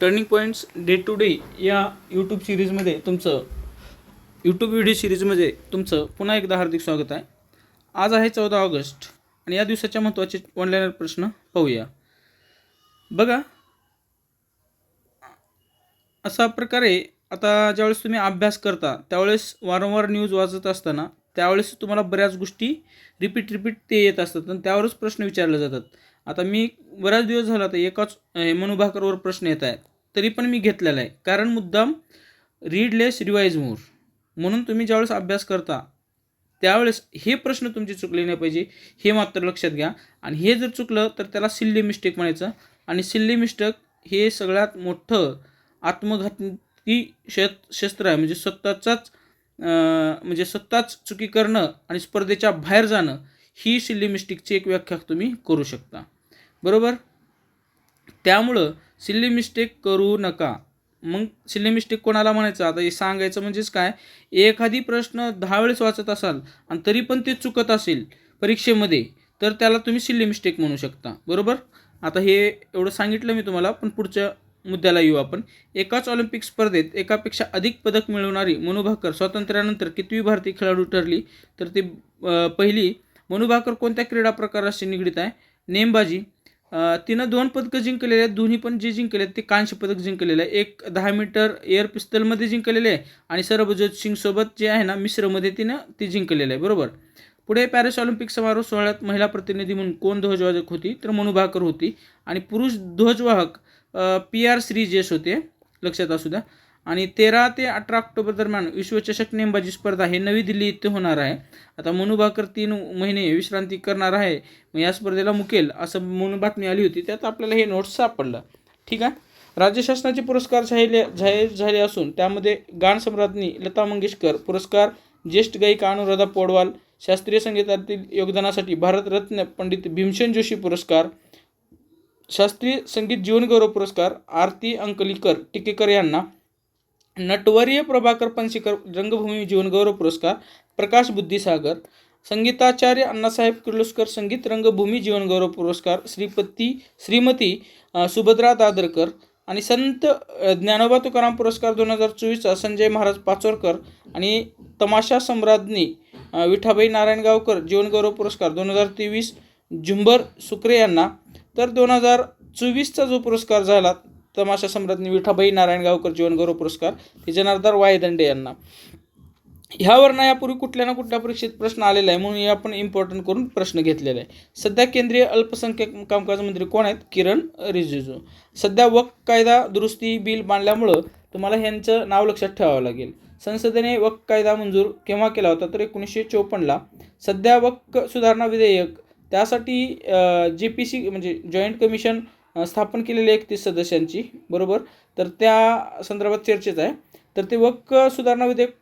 Turning points day to day या YouTube सिरीजमध्ये तुमचं यूट्यूब व्हिडिओ सिरीजमध्ये तुमचं पुन्हा एकदा हार्दिक स्वागत आहे. आज आहे चौदा ऑगस्ट आणि या दिवसाच्या महत्त्वाचे ऑनलाईन प्रश्न पाहूया. बघा असा प्रकारे आता ज्यावेळेस तुम्ही अभ्यास करता त्यावेळेस वारंवार न्यूज वाचत असताना त्यावेळेस तुम्हाला बऱ्याच गोष्टी रिपीट रिपीट ते येत असतात आणि त्यावरच प्रश्न विचारले जातात. आता मी बऱ्याच दिवस झाला तर एकाच मनुभाकरवर प्रश्न येत आहेत. तरी पण मी घेतलेला आहे. कारण मुद्दाम रीड लेस रिवाईज मोर म्हणून तुम्ही ज्यावेळेस अभ्यास करता त्यावेळेस हे प्रश्न तुमचे चुकले नाही पाहिजे हे मात्र लक्षात घ्या. आणि हे जर चुकलं तर त्याला सिल्ली मिस्टेक म्हणायचं. आणि सिल्ली मिस्टेक हे सगळ्यात मोठं आत्मघाती शत शस्त्र आहे. म्हणजे स्वतःचाच म्हणजे स्वतःच चुकी करणं आणि स्पर्धेच्या बाहेर जाणं ही सिल्ली मिस्टेकची एक व्याख्या तुम्ही करू शकता. बरोबर? त्यामुळं सिल्ली मिस्टेक करू नका. मग सिल्ली मिस्टेक कोणाला म्हणायचं? आता हे सांगायचं म्हणजेच काय? एखादी प्रश्न दहा वेळेस वाचत असाल आणि तरी पण ते चुकत असेल परीक्षेमध्ये तर त्याला तुम्ही सिल्ली मिस्टेक म्हणू शकता. बरोबर? आता हे एवढं सांगितलं मी तुम्हाला पण पुढच्या मुद्द्याला येऊ आपण. एकाच ऑलिम्पिक स्पर्धेत एकापेक्षा अधिक पदक मिळवणारी मनुभाकर स्वातंत्र्यानंतर कितवी भारतीय खेळाडू ठरली? तर ती पहिली मनुभाकर कोणत्या क्रीडा प्रकाराशी निगडीत आहे? नेमबाजी तिनं दोन पदकं जिंकलेले आहेत दोन्ही पण जे जिंकले आहेत ते कांस्य पदक जिंकलेलं आहे एक दहा मीटर एअर पिस्तलमध्ये जिंकलेले आहे आणि सरबजोत सिंगसोबत जे आहे ना मिश्रमध्ये तिनं ते जिंकलेलं आहे. बरोबर? पुढे पॅरिस ऑलिम्पिक समारोह सोहळ्यात महिला प्रतिनिधी म्हणून कोण ध्वजवाहक होती? तर मनुभाकर होती. आणि पुरुष ध्वजवाहक पी आर श्रीजेश होते. लक्षात असू द्या. आणि तेरा ते अठरा ऑक्टोबर दरम्यान विश्वचषक नेमबाजी स्पर्धा हे नवी दिल्ली इथे होणार आहे. आता मनुभाकर तीन महिने विश्रांती करणार आहे. मग या स्पर्धेला मुकेल असं म्हणून बातमी आली होती. त्यात आपल्याला हे नोट्स सापडलं. ठीक आहे? राज्य शासनाचे पुरस्कार जाहीर जाहीर झाले असून त्यामध्ये गान सम्राज्ञी लता मंगेशकर पुरस्कार ज्येष्ठ गायिका अनुराधा पोडवाल शास्त्रीय संगीतातील योगदानासाठी भारतरत्न पंडित भीमसेन जोशी पुरस्कार शास्त्रीय संगीत जीवनगौरव पुरस्कार आरती अंकलीकर टिकेकर यांना नटवर्य प्रभाकर पणशीकर रंगभूमी जीवनगौरव पुरस्कार प्रकाश बुद्धिसागर संगीताचार्य अण्णासाहेब किर्लोस्कर संगीत रंगभूमी जीवनगौरव पुरस्कार श्रीपती श्रीमती सुभद्रा दादरकर आणि संत ज्ञानोबा तुकाराम पुरस्कार दोन हजार चोवीसचा संजय महाराज पाचोरकर आणि तमाशा सम्राज्ञी विठाबाई नारायणगावकर जीवनगौरव पुरस्कार दोन हजार तेवीस झुंबर सुक्रे यांना. तर दोन हजार चोवीसचा जो पुरस्कार झाला तमाशा सम्राज्ञी विठाबाई नारायणगावकर जीवनगौरव पुरस्कार ते जनार्दन वायदंडे यांना. ह्यावर ना यापूर्वी कुठल्या ना कुठल्या परीक्षेत प्रश्न आलेला आहे म्हणून हे आपण इम्पॉर्टंट करून प्रश्न घेतलेला आहे. सध्या केंद्रीय अल्पसंख्याक कामकाज मंत्री कोण आहेत? किरण रिजिजू. सध्या वक्फ कायदा दुरुस्ती बिल मांडल्यामुळं तुम्हाला ह्यांचं नाव लक्षात ठेवावं लागेल. संसदेने वक्फ कायदा मंजूर केव्हा केला होता? तर एकोणीसशे चोपन्नला. सध्या वक्फ सुधारणा विधेयक त्यासाठी जे पी सी म्हणजे जॉईंट कमिशन स्थापन केलेली एकतीस सदस्यांची बरोबर? तर त्या संदर्भात चर्चेत आहे. तर ते वक्क सुधारणा विधेयक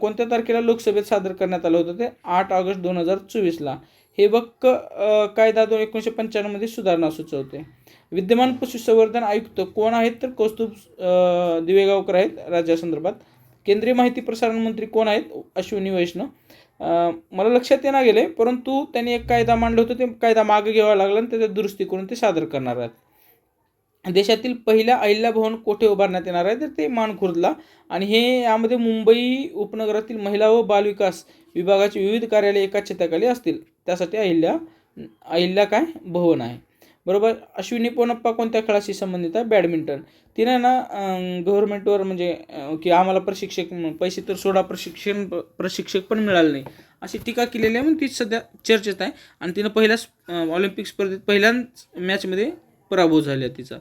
कोणत्या तारखेला लोकसभेत सादर करण्यात आलं होतं ते? आठ ऑगस्ट दोन हजार चोवीसला. हे वक्क कायदा दोन एकोणीसशे पंच्याण्णवमध्ये सुधारणा सुचवते. विद्यमान पशुसंवर्धन आयुक्त कोण आहेत तर कौस्तुभ दिवेगावकर आहेत राज्यासंदर्भात. केंद्रीय माहिती प्रसारण मंत्री कोण आहेत? अश्विनी वैष्णव. मला लक्षात येणार गेले परंतु त्यांनी एक कायदा मांडलं होतं ते कायदा मागे घ्यावा लागला आणि त्याचा दुरुस्ती करून ते सादर करणार आहेत. देशातील पहिल्या अहिल्या भवन कोठे उभारण्यात येणार आहे तर ते मानखुर्दला. आणि हे यामध्ये मुंबई उपनगरातील महिला व बालविकास विभागाची विविध कार्यालय एकाच छताखाली असतील. त्यासाठी अहिल्या अहिल्या काय? भवन आहे. बरोबर? अश्विनी पोनप्पा कोणत्या खेळाशी संबंधित आहे? बॅडमिंटन. तिनं ना गव्हर्नमेंटवर म्हणजे की आम्हाला प्रशिक्षक पैसे तर सोडा प्रशिक्षण प्रशिक्षक पण मिळाले नाही. अशी टीका केलेली आहे म्हणून ती सध्या चर्चेत आहे. आणि तिनं पहिल्याच ऑलिम्पिक स्पर्धेत पहिल्याच मॅचमध्ये पराभव झाला तिचा.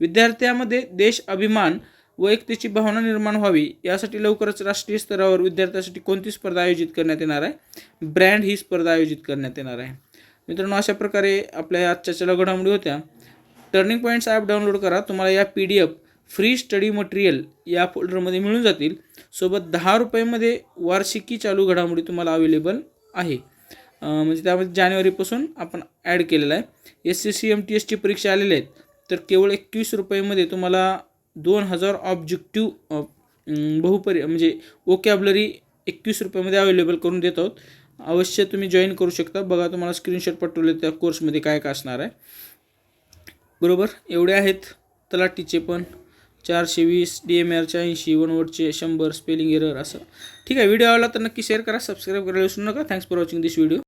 विद्यार्थ्यामध्ये देश अभिमान व एकतेची भावना निर्माण व्हावी यासाठी लवकरच राष्ट्रीय स्तरावर विद्यार्थ्यांसाठी कोणती स्पर्धा आयोजित करण्यात येणार आहे? ब्रँड ही स्पर्धा आयोजित करण्यात येणार आहे. मित्रांनो अशा प्रकारे आपल्या आजच्या चला घडामोडी होत्या टर्निंग पॉईंट्स ॲप डाउनलोड करा. तुम्हाला या P D F free study material या फोल्डरमध्ये मिळून जातील. सोबत दहा रुपयामध्ये वार्षिकी चालू घडामोडी तुम्हाला अवेलेबल आहे. म्हणजे त्यामध्ये जानेवारीपासून आपण ॲड केलेला आहे. S C C M T एसची परीक्षा आलेल्या आहेत. तर केवळ एकवीस रुपयामध्ये तुम्हाला दोन हजार ऑब्जेक्टिव्ह बहुपरी म्हणजे ओकॅबलरी एकवीस रुपयामध्ये अवेलेबल करून देत आहोत. अवश्य तुम्ही जॉईन करू शकता. बघा तुम्हाला स्क्रीनशॉट पाठवले त्या कोर्समध्ये काय काय असणार आहे. बरोबर? एवढे आहेत तलाटीचे पण. चारशे वीस डी एम आरचे ऐंशी वनवटचे शंभर स्पेलिंग एरर असं. ठीक आहे व्हिडिओ आवडला तर नक्की शेअर करा सबस्क्राईब करायला विसरू नका. Thanks for watching this video